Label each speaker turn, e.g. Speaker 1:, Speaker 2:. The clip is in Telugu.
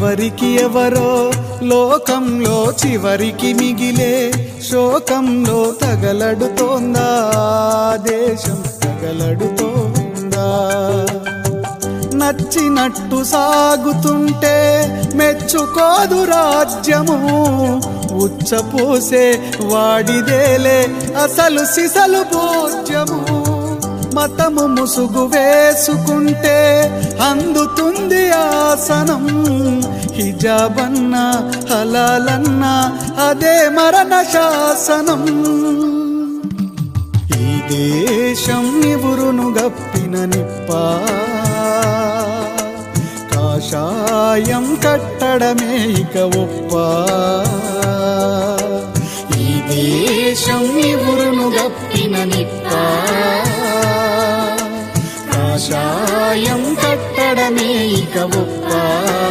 Speaker 1: ఎవరికి ఎవరో లోకంలో చివరికి మిగిలే శోకంలో తగలడుతోందా దేశం తగలడుతోందా? నచ్చినట్టు సాగుతుంటే మెచ్చుకోదు రాజ్యము ఉచ్చపోసే వాడిదేలే అసలు సిసలు భోజ్యము. మతము ముసుగు వేసుకుంటే అందుతుంది ఆసనం. హిజాబన్నా హలాలన్నా అదే మరణ శాసనం. ఈ దేశం నివురును గప్పిన నిప్పా. కాషాయం కట్టడమే ఇక ఒప్ప. ఈ దేశం నివురును గప్పిన నిప్పా. కాషాయం కట్టడమే ఇక ఒప్పా.